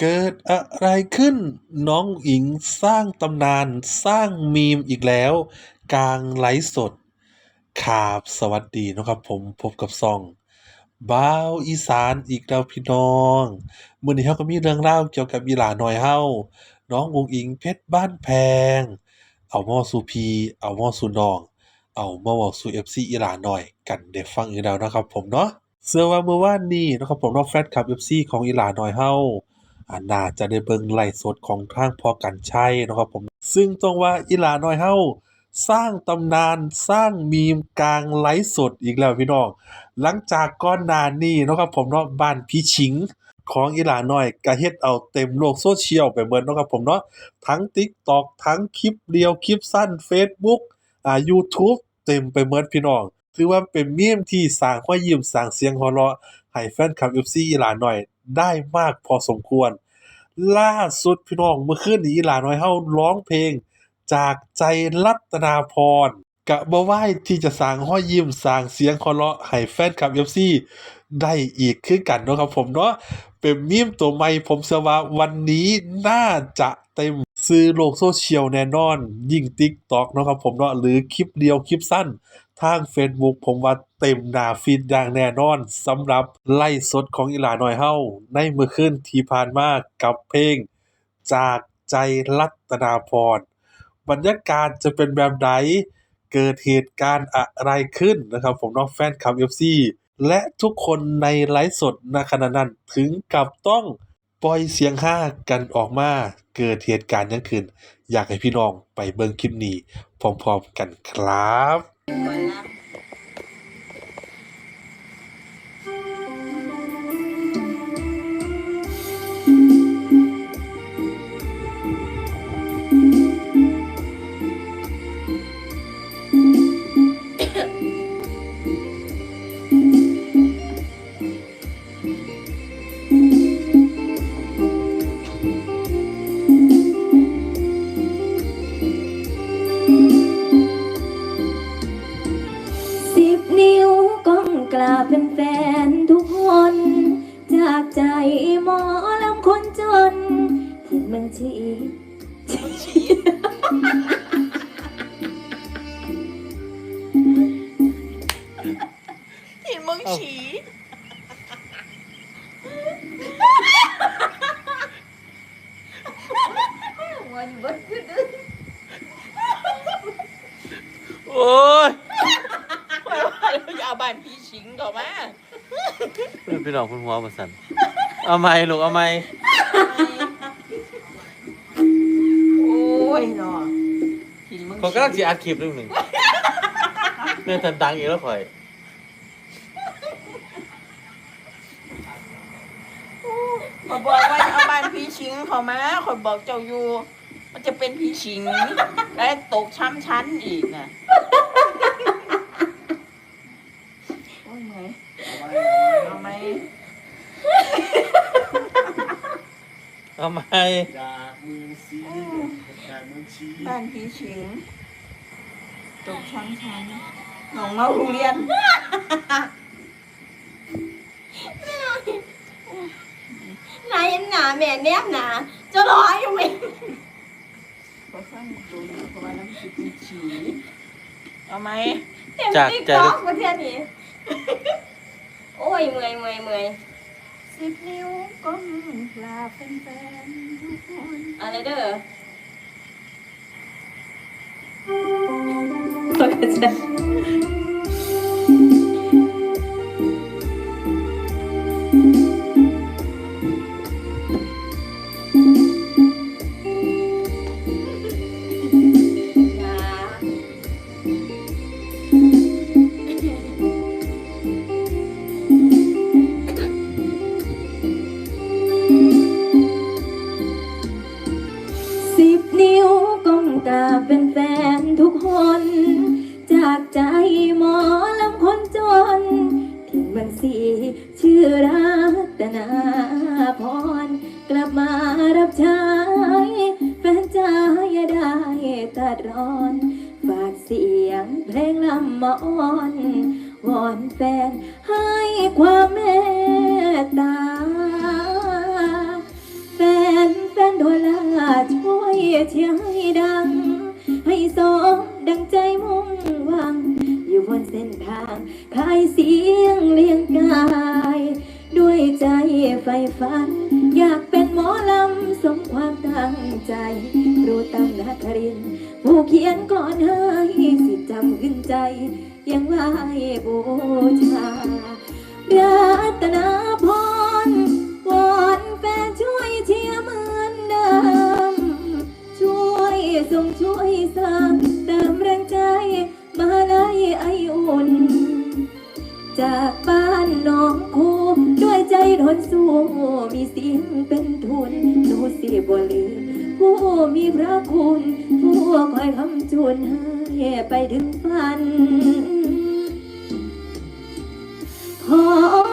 เกิดอะไรขึ้น น้องอิงสร้างตำนานสร้างมีมอีกแล้ว กลางไลฟ์สดครับสวัสดีนะครับผมพบกับซองบ่าวอีสานอีกแล้วพี่น้องมื้อนี้เราก็มีเรื่องราเกี่ยวกับอีหลาหน้อยเราน้องอุ๋งอิงเพชรบ้านแพง เอามาเว้าสู่พี่เอามาเว้าสู่น้อง เอามาเว้าสู่ FC อีหลาหน้อย กันได้ฟังอีกแล้วนะครับผมเนาะเชื่อว่าเมื่อวานนี้นะครับผมเนาแฟนคลับ FC ของอีหลาหน้อยเราอ่า น่าจะได้เบิ่งไลฟ์สดของทางพอกันชัยนะครับผม ซึ่งต้องว่าอีหลาน้อยเฮาสร้างตำนานสร้างมีมกลางไลฟ์สดอีกแล้วพี่น้อง หลังจากก่อนนานนี้นะครับผมเนาะบ้านพี่ชิงของอีหลาน้อยก็เฮ็ดเอาเต็มโลกโซเชียลไปเบิดเนาะครับผมเนาะทั้ง TikTok ทั้งคลิปเรียวคลิปสั้นเฟซบุ๊กอ่า YouTube เต็มไปเหมดพี่น้อง ถือว่าเป็นมีมที่สร้างรอยยิ้มสร้างเสียงหัวเราะให้แฟนคลับ FC อีหลาน้อย ได้มากพอสมควร ล่าสุดพี่น้องเมื่อคืนนี้หลาน้อยเฮาร้องเพลง จากใจรัตนาพรกะบ่ไหว้ที่จะสร้างรอยยิ้มสร้างเสียงหัวเราะให้แฟนคลับ FC ได้อีกคือกันเนาะครับผมเนาะเป็นมีมตัวใหม่ผมเชื่อว่าวันนี้น่าจะเต็มสื่อโลกโซเชียลแน่นอน ยิ่ง TikTok เนาะครับผมเนาะหรือคลิปเดียวคลิปสั้น ทาง Facebook ผมว่าเต็มหน้าฟีดอย่างแน่นอนสำหรับไลฟ์สดของอีหลาหน้อยเฮาในมื้อคืนที่ผ่านมากับเพลง จากใจรัตนาพรบรรยากาศจะเป็นแบบใดเกิดเหตุการณ์อะไรขึ้นนะครับ ผมเนาะแฟนคลับ FC และทุกคนในไลฟ์สดณขณะนั้นถึงกับต้องปล่อยเสียงฮ่ากันออกมาเกิดเหตุการณ์ยังขึ้น อยากให้พี่น้องไปเบิ่งคลิปนี้พร้อมๆกันครับ สิ บัญชีเห็นมึงฉีวันเบิดขึ้นโอ้ยไม่ไหวแล้วอย่าเอาบ้านพี่ชิงต่อมา เพื่อนพี่น้องคุณหัวมาสั่นเอาไหมลูกเอาไหม ยเนาะเห็นมึงเขากำลังจะอัดคลิปเรื่องหนึ่งเนี่ยทันดังอีกแล้วข่อยขอยบอกว่าอย่าเอาบ้านพี่ชิงเขามาขอยบอกเจ้าอยู่ มันจะเป็นพี่ชิง และตกช้ำชั้นอีกนะโอ้ยไงเอาไหมเอาไหมจากเมืองซีจาก เมืองชีบ้านพี่ชิงตกช้ำชั้นน้องมาโรงเรียนนายหนาแม่แนบหนาจะร้อยอยู่ไหมขอฟังดูเพราะว่าน้ำซุปมีฉีเอาไหมเต็มจากติ๊กใจต็ลึอกกประเทศนี้ โอ้ยเมื่อยเมื่อยเมื่อยสิบนิ้วก้มลาแฟนๆทุกคนอะไรเด้อ ปกติสิีชื่อรัตนาพร กลับมารับใช้แฟนใจอย่าได้ตัดร้อน ฝากเสียงเพลงลำมาอ่อนวอนแฟนให้ความเมตตา แฟนแฟนโดลาช่วยเชียร์ให้ดัง ให้สมดังใจมุ่งหวัง เส้นทางคายเสียงเลียงกาย ด้วยใจใฝ่ฝัน อยากเป็นหมอลำสมความตั้งใจ ครูตำนักริน ผู้เขียนก่อนให้สิจำขึ้นใจ ยังไหวบูชารัตนาพรวอนแฟนช่วยเชียร์เหมือนเดิม ช่วยส่งช่วยสร้าง ด้วยใจทนสู้มีเสียงเป็นทุนหนูสิบ่ลืมผู้มีพระคุณ ผู้คอยคำจุนให้ไปถึงฝัน ขอ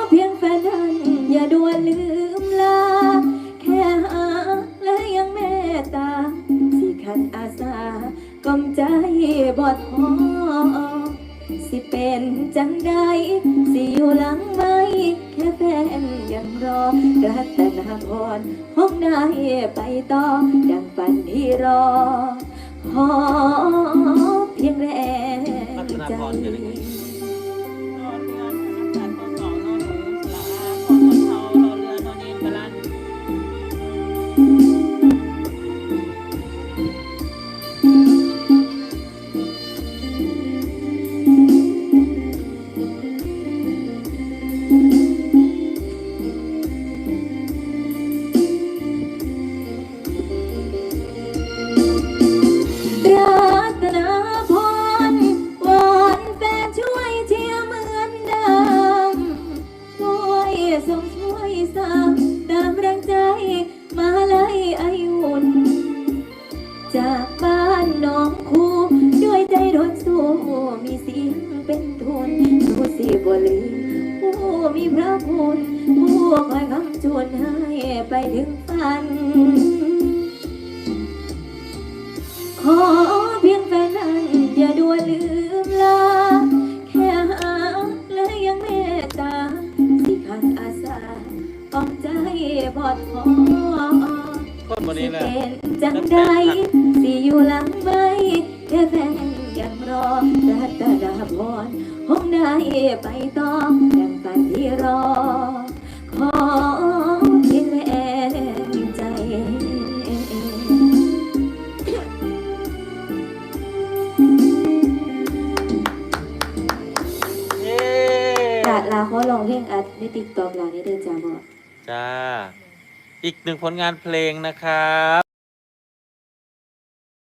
เพียงแฟนนั้น อย่าด่วนลืมลา แค่หาและยังเมตตา สิขันอาสากลมใจบอดพอ สิเป็นจังใดสิอยู่หลังไม้แค่แฟนยังรอรัตนาพรห้องได้ไปต่อดังฝันที่รอขอเพียงแรงรัตนาใจ รู้สิบ่ลืมผู้มีพระคุณผู้คอยคำชวนให้ไปถึงฝัน ขอเพียงแฟนนั้นอย่าด่วนลืมลา แค่หาและยังเมตตาสิขันอาสาออมใจบอดพอคนวันนี้แหละเป็นจังใดสิอยู่หลังไม่แค่แฟนยัง รอรัตดาพรห้องได้ไปต่อยังฝันที่รอ ขอเพียงแรงใจเย้ลาลาเขาลองเพลงอัดในติ๊กต็อกลานี่เดินจ้าบอกจ้า อีกหนึ่งผลงานเพลงนะครับ